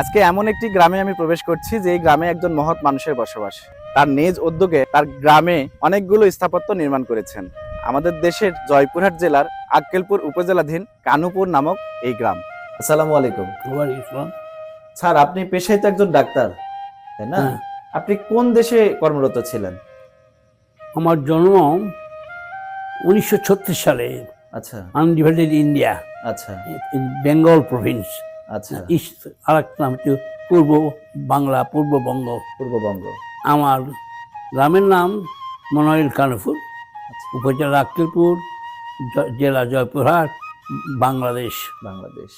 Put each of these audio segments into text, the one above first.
আজকে এমন একটি গ্রামে আমি প্রবেশ করছি যে এই গ্রামে একজন মহৎ মানুষের বসবাস। তার নিজ উদ্যোগে তার গ্রামে অনেকগুলো স্থাপত্য নির্মাণ করেছেন। আমাদের দেশের জয়পুরহাট জেলার আক্কেলপুর উপজেলাধীন কানুপুর নামক এই গ্রাম। আসসালামু আলাইকুম। ওয়ালাইকুম স্যার আপনি পেশায় তো একজন ডাক্তার তাই না? হ্যাঁ। আপনি কোন দেশে কর্মরত ছিলেন? আমার জন্ম উনিশশো ছত্রিশ সালে আচ্ছা। আনডিভাইডেড ইন্ডিয়া আচ্ছা। Bengal province. আচ্ছা। আর একটা নাম হচ্ছে পূর্ব বাংলা পূর্ববঙ্গ। পূর্ববঙ্গ। আমার গ্রামের নাম মনোয়েল কানপুর আচ্ছা। উপজেলা আক্কেলপুর জেলা জয়পুরহাট বাংলাদেশ। বাংলাদেশ।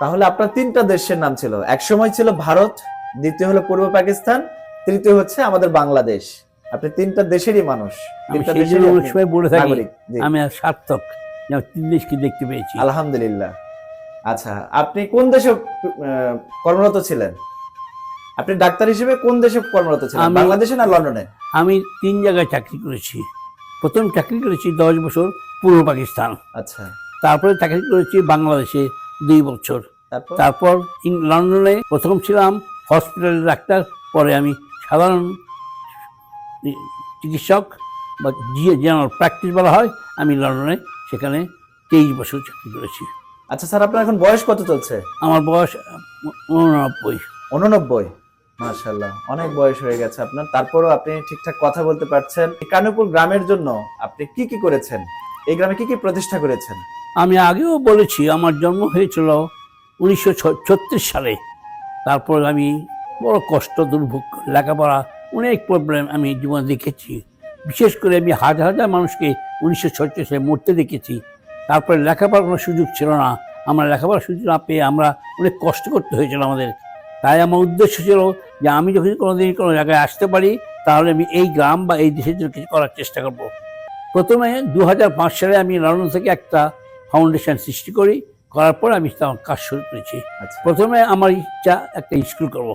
তাহলে আপনার তিনটা দেশের নাম ছিল। এক সময় ছিল ভারত দ্বিতীয় হলো পূর্ব পাকিস্তান তৃতীয় হচ্ছে আমাদের বাংলাদেশ। আপনি তিনটা দেশেরই মানুষ। তিনটা অনেক সময় বলে থাকি আমি সার্থক তিন দেশকে দেখতে পেয়েছি। আলহামদুলিল্লাহ। আচ্ছা আপনি কোন দেশে কর্মরত ছিলেন? আপনি ডাক্তার হিসেবে কোন দেশে কর্মরত ছিলেন? বাংলাদেশে না লন্ডনে? আমি তিন জায়গায় চাকরি করেছি। প্রথম চাকরি করেছি দশ বছর পূর্ব পাকিস্তান। আচ্ছা। তারপরে চাকরি করেছি বাংলাদেশে দুই বছর। তারপর? লন্ডনে প্রথম ছিলাম হসপিটালের ডাক্তার পরে আমি সাধারণ চিকিৎসক বা জিএ জেনারেল প্র্যাকটিস বলা হয়। আমি লন্ডনে সেখানে তেইশ বছর চাকরি করেছি। আচ্ছা স্যার আপনার এখন বয়স কত চলছে? আমার বয়স উননব্বই। উননব্বই? মাশাল্লাহ অনেক বয়স হয়ে গেছে আপনার। তারপরও আপনি ঠিকঠাক কথা বলতে পারছেন। কানুপুর গ্রামের জন্য আপনি কি কি করেছেন? এই গ্রামে কি কি প্রতিষ্ঠা করেছেন? আমি আগেও বলেছি আমার জন্ম হয়েছিল উনিশশো ছত্রিশ সালে। তারপর আমি বড় কষ্ট দুর্ভোগ লেখাপড়া অনেক প্রবলেম আমি জীবনে দেখেছি। বিশেষ করে আমি হাজার হাজার মানুষকে উনিশশো ছত্রিশে মরতে দেখেছি। তারপরে লেখাপড়ার কোনো সুযোগ ছিল না। আমরা লেখাপড়ার সুযোগ না পেয়ে আমরা অনেক কষ্ট করতে হয়েছিল আমাদের। তাই আমার উদ্দেশ্য ছিল যে আমি যখন কোনোদিন কোনো জায়গায় আসতে পারি তাহলে আমি এই গ্রাম বা এই দেশের জন্য কিছু করার চেষ্টা করব। প্রথমে দু সালে আমি লন্ডন থেকে একটা ফাউন্ডেশন সৃষ্টি করি। করার পর আমি তখন কাজ শুরু করেছি। আচ্ছা। প্রথমে আমার ইচ্ছা একটা স্কুল করব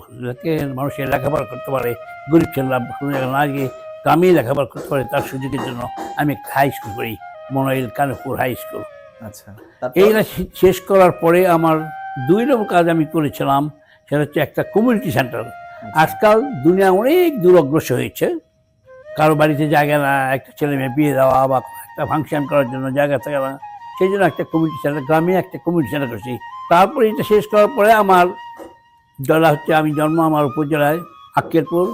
মানুষের লেখাপড়া করতে পারে গরিব ছেলেরা কোনো জায়গায় না গিয়ে গ্রামে লেখাপড়া করতে পারে তার সুযোগের জন্য আমি একটা হাই স্কুল করি। মনোয়েল কানপুর হাই স্কুল আচ্ছা এইটা শেষ করার পরে আমার দুই নম্বর কাজ আমি করেছিলাম সেটা হচ্ছে একটা কমিউনিটি সেন্টার আজকাল দুনিয়া অনেক দূর অগ্রসর হয়েছে। কারও বাড়িতে জায়গা না একটা ছেলে মেয়ে বিয়ে দেওয়া বা একটা ফাংশন করার জন্য জায়গা থাকে না সেই জন্য একটা কমিউনিটি সেন্টার গ্রামে একটা কমিউনিটি সেন্টার করছি। তারপরে এটা শেষ করার পরে আমার জেলা হচ্ছে আমি জন্ম আমার উপজেলায় আক্কেলপুর।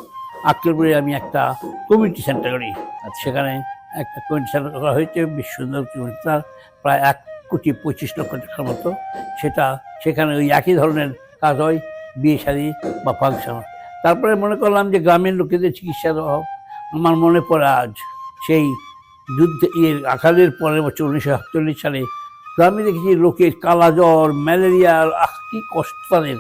আক্কেলপুরে আমি একটা কমিউনিটি সেন্টার করি। আচ্ছা। সেখানে একটা কমিউনিটি করা হয়েছে, বেশ সুন্দর community প্রায় এক কোটি পঁচিশ লক্ষ টাকার মতো। সেটা, সেখানে ওই একই ধরনের কাজ হয়, বিয়ে শাদী বা ফাংশন তারপরে মনে করলাম যে গ্রামের লোকেদের চিকিৎসার অভাব। আমার মনে পড়ে আজ সেই যুদ্ধ ইয়ে আকালের পরের বছর উনিশশো সাতচল্লিশ সালে গ্রামে দেখেছি লোকের কালা জ্বর, ম্যালেরিয়া আহ, কী কষ্ট তাদের।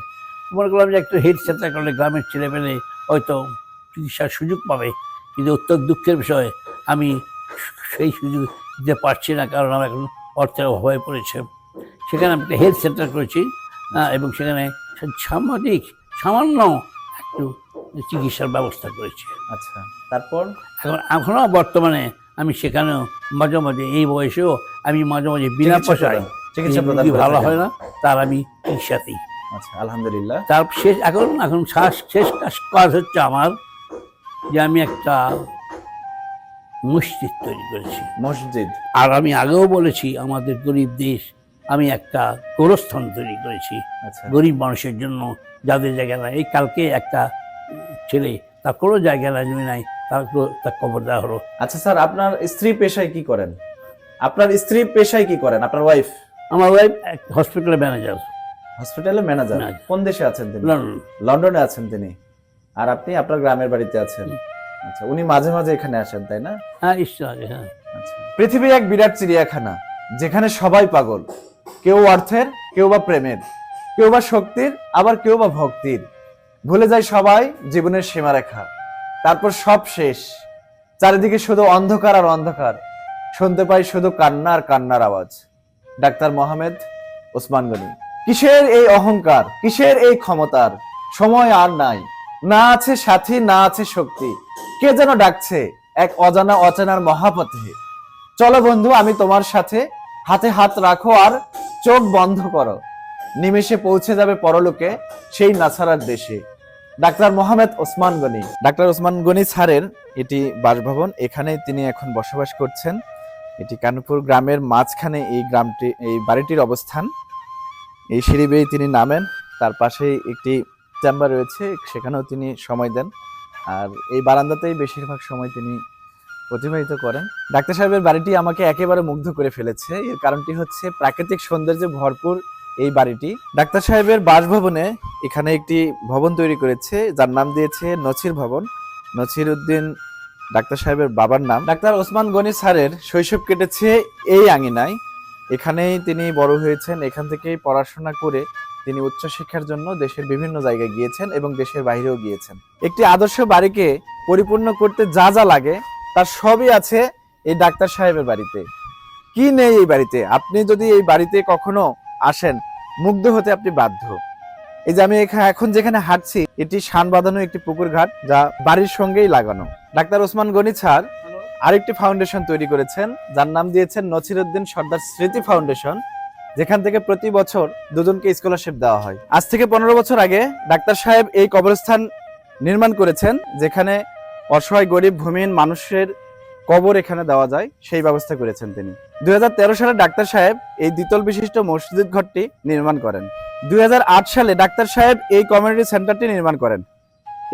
মনে করলাম যে একটা হেড সেন্টার করলে গ্রামের ছেলেমেলে হয়তো চিকিৎসার সুযোগ পাবে। কিন্তু অত্যন্ত দুঃখের বিষয়, আমি সেই সুযোগ দিতে পারছি না কারণ আমার এখন অর্থের অভাবে পড়েছে। সেখানে আমি একটা হেলথ সেন্টার করেছি এবং সেখানে সামাজিক সামান্য একটু চিকিৎসার ব্যবস্থা করেছি। আচ্ছা তারপর? এখন এখনও বর্তমানে আমি সেখানেও মাঝে মাঝে এই বয়সেও আমি মাঝে মাঝে বিনা পয়সায় চিকিৎসা ভালো হয় না তার আমি চিকিৎসাতেই। আচ্ছা আলহামদুলিল্লাহ। তার শেষ এখন এখন শ্বাস শেষ কাজ হচ্ছে আমার যে আমি একটা মসজিদ তৈরি করেছি। মসজিদ। আর আমি আগেও বলেছি আমাদের গরিব দেশ আমি একটা গোরস্থান তৈরি করেছি। আচ্ছা। গরিব মানুষের জন্য যাদের জায়গা নাই। এই কালকে একটা ছেলে তার কোনো জায়গা নাই জমি নাই তার তার কবর দেওয়া হলো। আচ্ছা স্যার আপনার স্ত্রী পেশায় কি করেন? আপনার স্ত্রী পেশায় কি করেন? আপনার ওয়াইফ আমার ওয়াইফ হসপিটালের ম্যানেজার হসপিটালে ম্যানেজার. কোন দেশে আছেন তিনি? লন্ডন। লন্ডনে আছেন তিনি। আর আপনি আপনার গ্রামের বাড়িতে আছেন। আচ্ছা উনি মাঝে মাঝে এখানে আসেন তাই না? হ্যাঁ ইচ্ছা হ্যাঁ। আচ্ছা পৃথিবী এক বিরাট চিড়িয়াখানা যেখানে সবাই পাগল কেউ অর্থের কেউ বা প্রেমের কেউ বা শক্তির আবার কেউ বা ভক্তির। ভুলে যায় সবাই জীবনের সীমারেখা। তারপর সব শেষ। চারিদিকে শুধু অন্ধকার আর অন্ধকার। শুনতে পাই শুধু কান্নার কান্নার আওয়াজ। ডাক্তার মোহামেদ ওসমান গনি কিসের এই অহংকার? কিসের এই ক্ষমতার? সময় আর নাই। না আছে সাথী না আছে শক্তি। কে যেন ডাকছে এক অজানা অচেনার মহাপথে। চলো বন্ধু, আমি তোমার সাথে হাতে হাত রাখো আর চোখ বন্ধ করো। নিমেষে পৌঁছে যাবে পরলোকে সেই নাসারার দেশে। ডাক্তার মোহাম্মদ ওসমান গনি। ডাক্তার ওসমান গনি স্যারের এটি বাসভবন। এখানে তিনি এখন বসবাস করছেন। এটি কানপুর গ্রামের মাঝখানে এই গ্রামটি, এই বাড়িটির অবস্থান। এই সিঁড়ি বেয়ে তিনি নামেন। তার পাশেই একটি চেম্বার রয়েছে, সেখানেও তিনি সময় দেন। আর এই বারান্দাতেই বেশিরভাগ সময় তিনি অতিবাহিত করেন। ডাক্তার সাহেবের বাড়িটি আমাকে একেবারে মুগ্ধ করে ফেলেছে। এর কারণটি হচ্ছে প্রাকৃতিক সৌন্দর্যে ভরপুর এই বাড়িটি। ডাক্তার সাহেবের বাসভবনে এখানে একটি ভবন তৈরি করেছে, যার নাম দিয়েছে নছির ভবন। নছির উদ্দিন ডাক্তার সাহেবের বাবার নাম। ডাক্তার ওসমান গনি স্যারের শৈশব কেটেছে এই আঙিনায়। এখানেই তিনি বড় হয়েছেন। এখান থেকেই পড়াশোনা করে তিনি উচ্চশিক্ষার জন্য দেশের বিভিন্ন জায়গায় গিয়েছেন এবং দেশের বাইরেও গিয়েছেন। একটি আদর্শ বাড়িকে পরিপূর্ণ করতে যা যা লাগে তার সবই আছে এই ডাক্তার সাহেবের বাড়িতে। কি নেই এই বাড়িতে? আপনি যদি এই বাড়িতে কখনো আসেন মুগ্ধ হতে আপনি বাধ্য। এই যে আমি এখা- এখন যেখানে হাঁটছি এটি শান বাঁধানো একটি পুকুর ঘাট যা বাড়ির সঙ্গেই লাগানো। ডাক্তার ওসমান গনি স্যার আরেকটি ফাউন্ডেশন তৈরি করেছেন যার নাম দিয়েছেন নছিরুদ্দিন সর্দার স্মৃতি ফাউন্ডেশন। যেখান থেকে প্রতি বছর দুজনকে স্কলারশিপ দেওয়া হয়। আজ থেকে পনেরো বছর আগে ডাক্তার সাহেব এই কবরস্থান নির্মাণ করেছেন, যেখানে অসহায়, গরিব, ভূমিহীন মানুষের কবর এখানে দেওয়া যায়, সেই ব্যবস্থা করেছেন তিনি। দুই হাজার তেরো সালে ডাক্তার সাহেব এই দ্বিতল বিশিষ্ট মসজিদ ঘরটি নির্মাণ করেন। দুই হাজার আট সালে ডাক্তার সাহেব এই কমিউনিটি সেন্টারটি নির্মাণ করেন।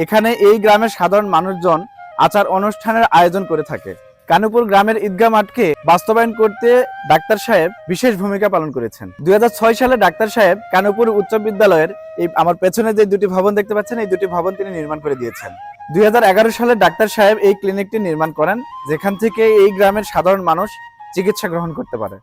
এখানে এই গ্রামের সাধারণ মানুষজন আচার অনুষ্ঠানের আয়োজন করে থাকে। কানুপুর গ্রামের ঈদগাহ মাঠকে বাস্তবায়ন করতে ডাক্তার সাহেব বিশেষ ভূমিকা পালন করেছেন। দুই হাজার ছয় সালে ডাক্তার সাহেব কানুপুর উচ্চ বিদ্যালয়ের এই আমার পেছনে যে দুটি ভবন দেখতে পাচ্ছেন, এই দুটি ভবন তিনি নির্মাণ করে দিয়েছেন। দুই হাজার এগারো সালে ডাক্তার সাহেব এই ক্লিনিকটি নির্মাণ করেন, যেখান থেকে এই গ্রামের সাধারণ মানুষ চিকিৎসা গ্রহণ করতে পারে।